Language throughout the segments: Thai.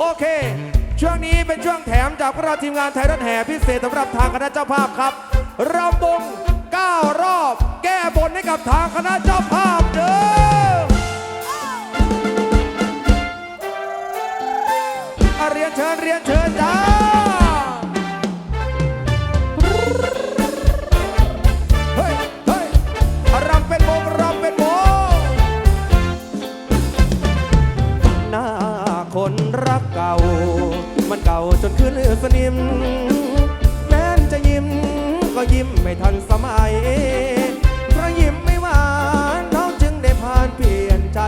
โอเค ช่วงนี้เป็นช่วงแถมจากพวกเราทีมงานไทยรัฐแห่พิเศษสำหรับทางคณะเจ้าภาพครับรำวง9รอบ แก้บนให้กับทางคณะเจ้าภาพเด้ออาเรียนเชิญเรียนเชิญจ้า ม แม้นจะยิ้ม ก็ยิ้มไม่ทันสมัย เพราะยิ้มไม่หวานน้องจึงได้ผ่านเปลี่ยนใจ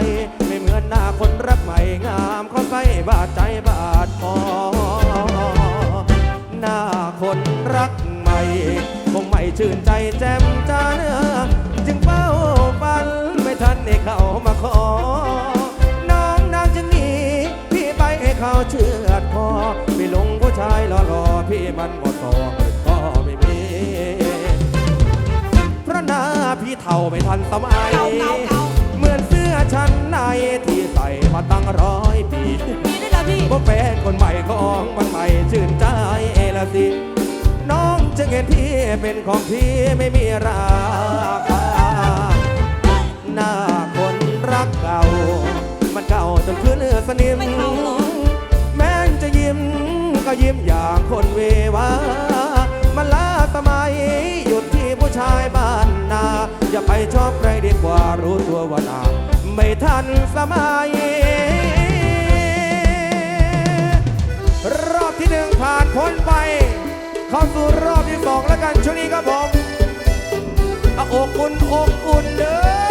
ไม่เหมือนหน้าคนรักใหม่งามเขาใส่บาดใจบาดคอหน้าคนรักใหม่ คงไม่ชื่นใจแจ่มจ้าเนื้อจึงเฝ้าฝันไม่ทันให้เขามาขอน้องนางจึงหนีพี่ไปให้เขาเชื่อดคอไม่ลงายรอรอๆพี่มันหมดต่อก็ไม่มีเพราะหน้าพี่เท่าไม่ทันสมัยเก่าเก่าเก่าเหมือนเสื้อชั้นในที่ใส่มาตั้งร้อยปีมีด้วยเหรอพี่ว่าแฟนคนใหม่ของวันใหม่ชื่นใจเอละสิน้องจึงเห็นพี่เป็นของพี่ไม่มีราคาหน้าคนรักเก่า มันเก่าจนพื้นเนื้อสนิมไม่เก่าหรอแม้นจะยิ้ม ก็ยิ้มอย่างคนเววามันลาสมัยหยุดที่ผู้ชายบ้านนา อย่าไปชอบใครดีกว่ารู้ตัวว่านาไม่ทันสมัย รอบที่หนึ่งผ่านพ้นไป เข้าสู่รอบที่สองแล้วกันช่วงนี้ครับผมอะอกอุ่นอกอุ่นเด้อ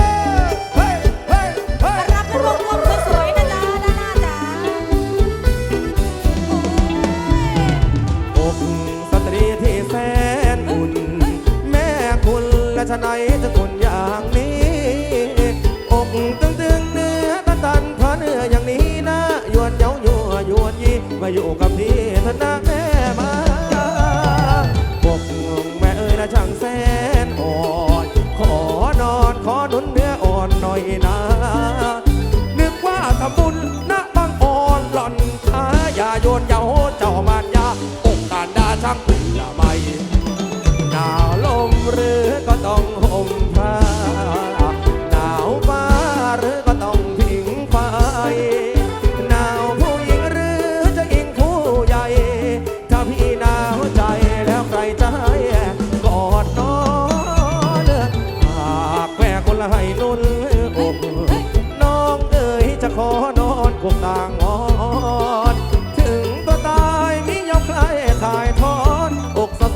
พี่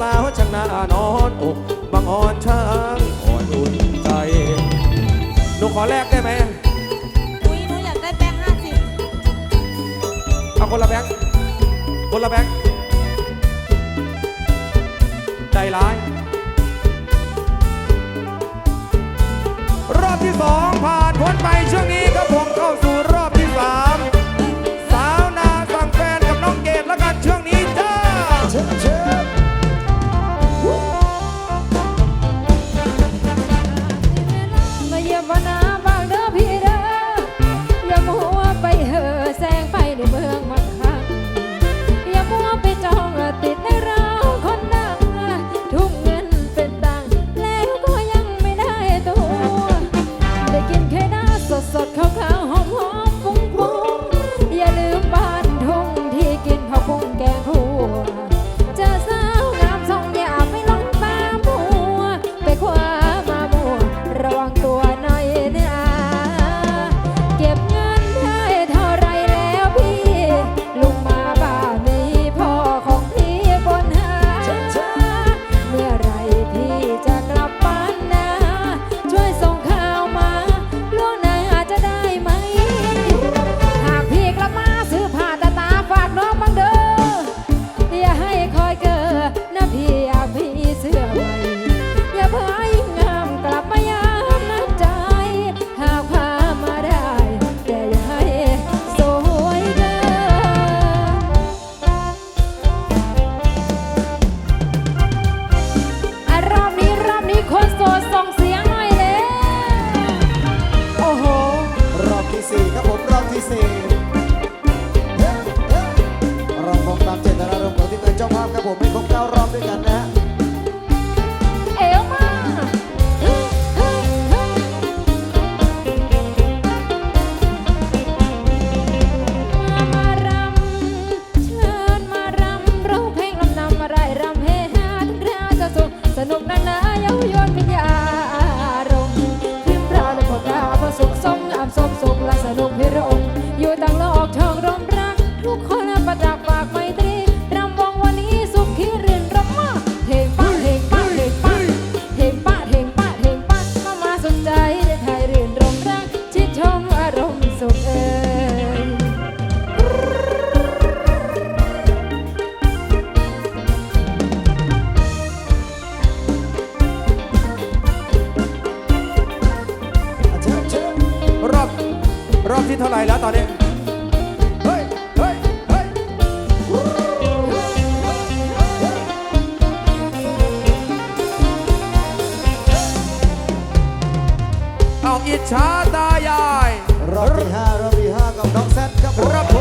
อกสาวๆช่างน่านอนอกบางอ่อนช่างอ่อนอุ่นใจหนูขอแลกได้ไหมอุ้ยหนูอยากได้แบงค์ห้าสิบเอาคนละแบงค์คนละแบงค์ใจร้าย รอบที่สองผ่านพ้นไปช่วงนี้ ชาตายาย รอบที่ห้ารอบที่ห้ากับน้องแซดครับ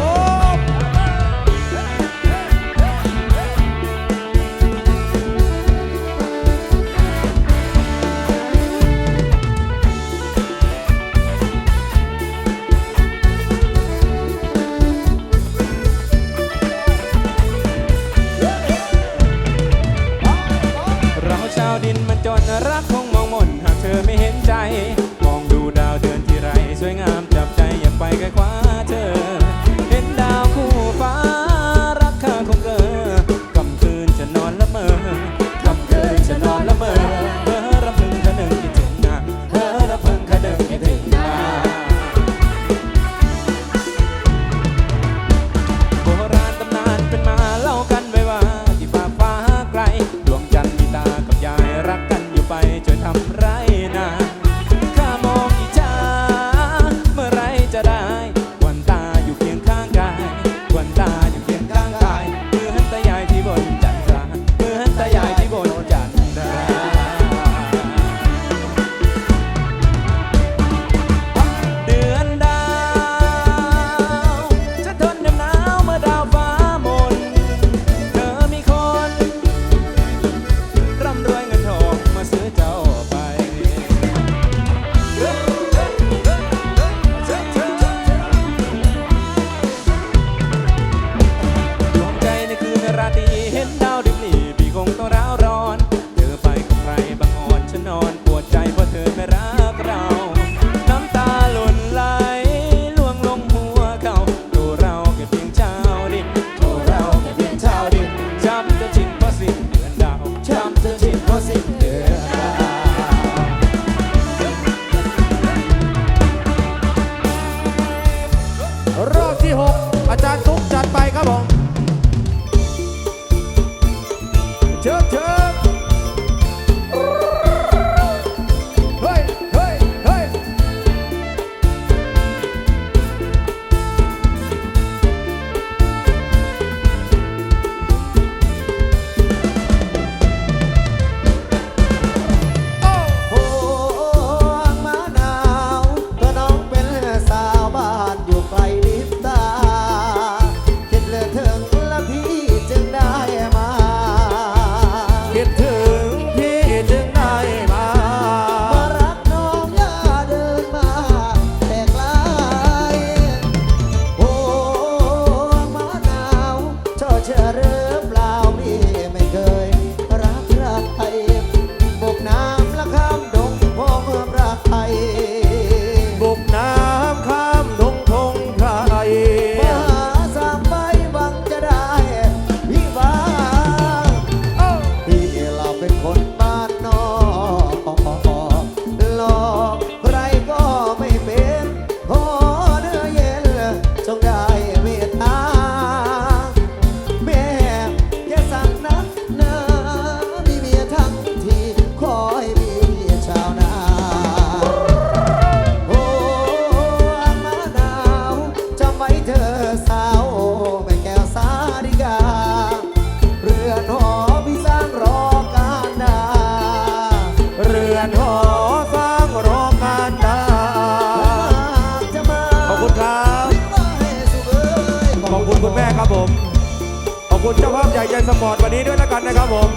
เจ้าภาพใหญ่ใจสปอดวันนี้ด้วยล้กันนะครับผม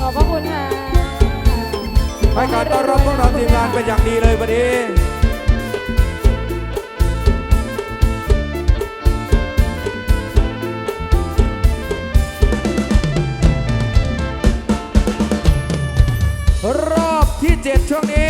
ขอบพระคุณค่ะให้การต้อนรับพวกเราทีมงานเป็นอย่างดีเลยวันนี้รอบที่เจ็ดช่วงนี้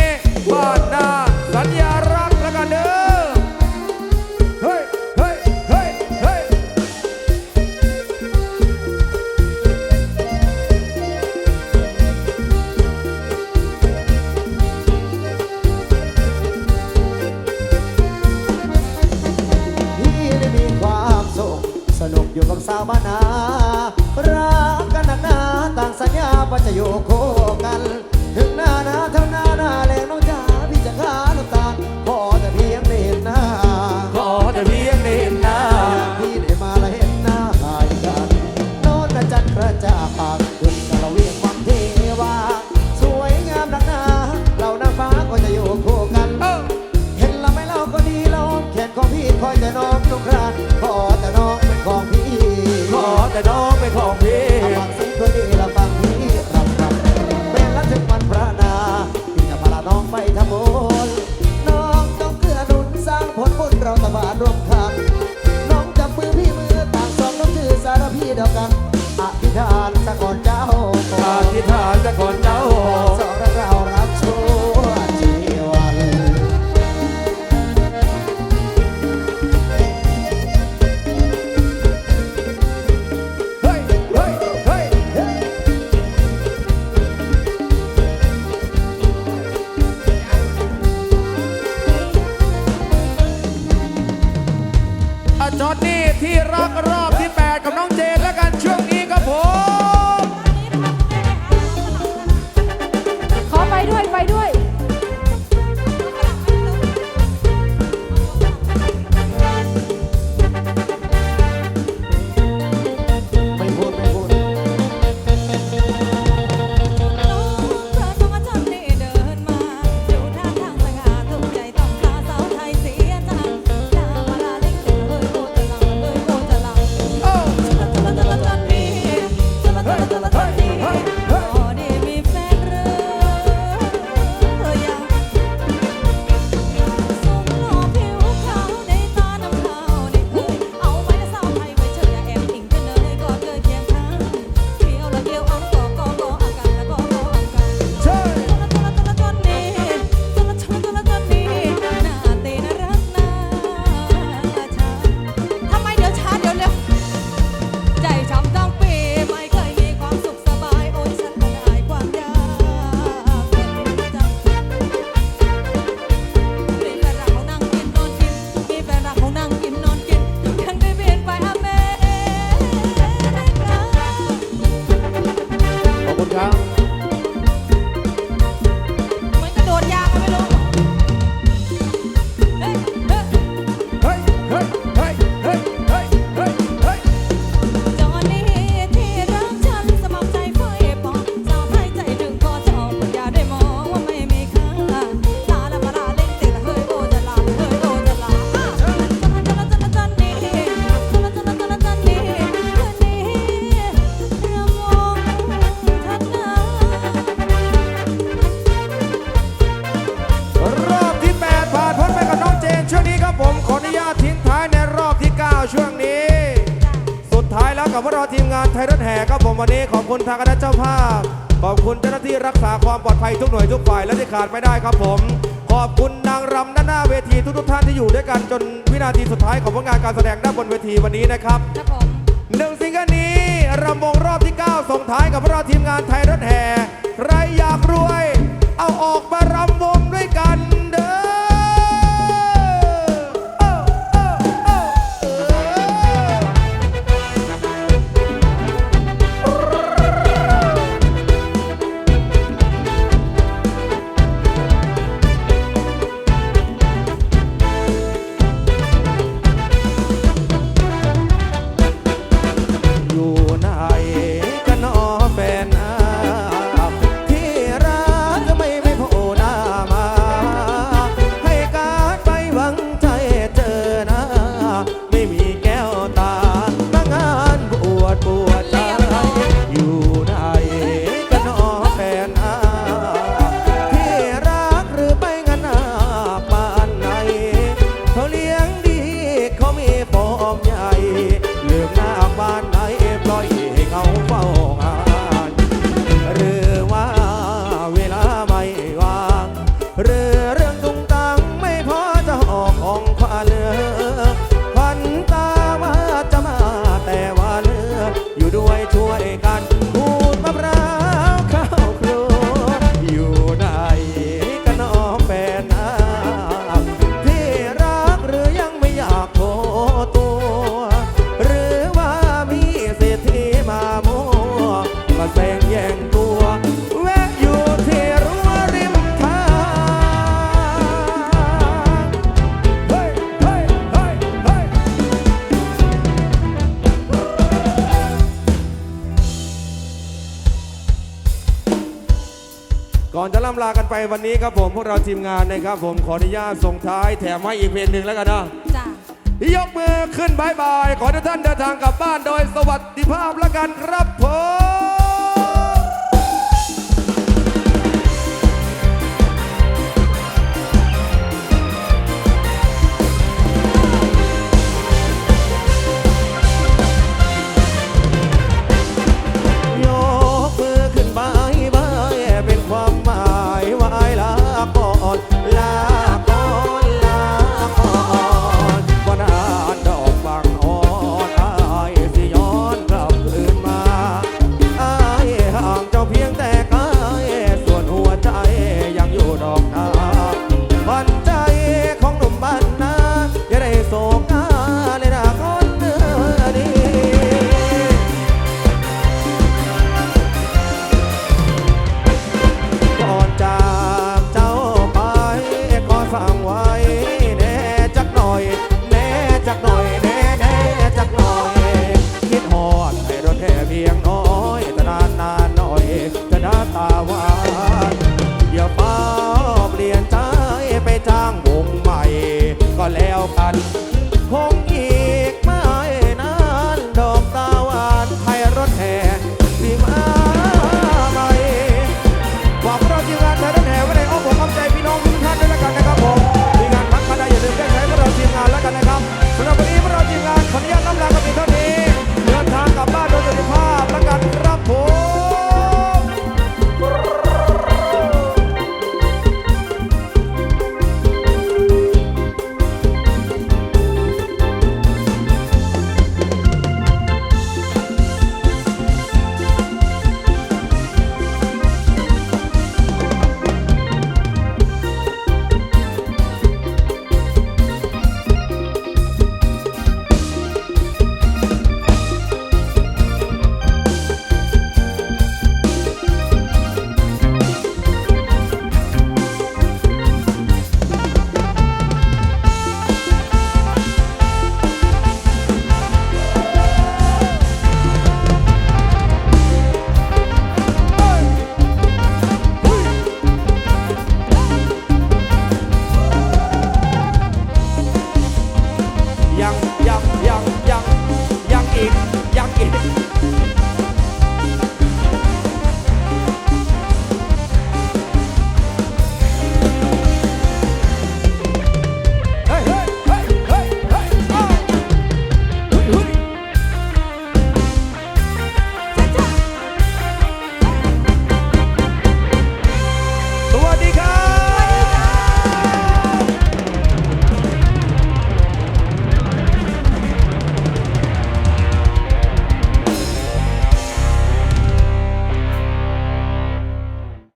เดียวกันอธิษฐานจะก่อนเจ้าอธิษฐานจะก่อน down. พวกเราทีมงานไทยรัฐแห่ครับผมวันนี้ขอบคุณทางคณะเจ้าภาพ ขอบคุณเจ้าหน้าที่รักษาความปลอดภัยทุกหน่วยทุกฝ่ายและที่ขาดไม่ได้ครับผม ขอบคุณนางรำด้านหน้าเวทีทุกทุกท่านที่อยู่ด้วยกันจนวินาทีสุดท้ายของผลงานการแสดงด้านบนเวทีวันนี้นะครับหนึ่งซิงเกิลนี้รำวงรอบที่ 9 ส่งท้ายกับพวกเราทีมงานไทยรัฐแห่ใครอยากรวย เอาออกมารำวงด้วยกัน วันนี้ครับผมพวกเราทีมงานนะครับ ผมขออนุญาตส่งท้ายแถมให้อีกเพลงหนึ่งแล้วกันนะจ้ะยกมือขึ้นบายบาย ขอทุกท่านเดินทางกลับบ้านโดยสวัสดิภาพแล้วกันครับ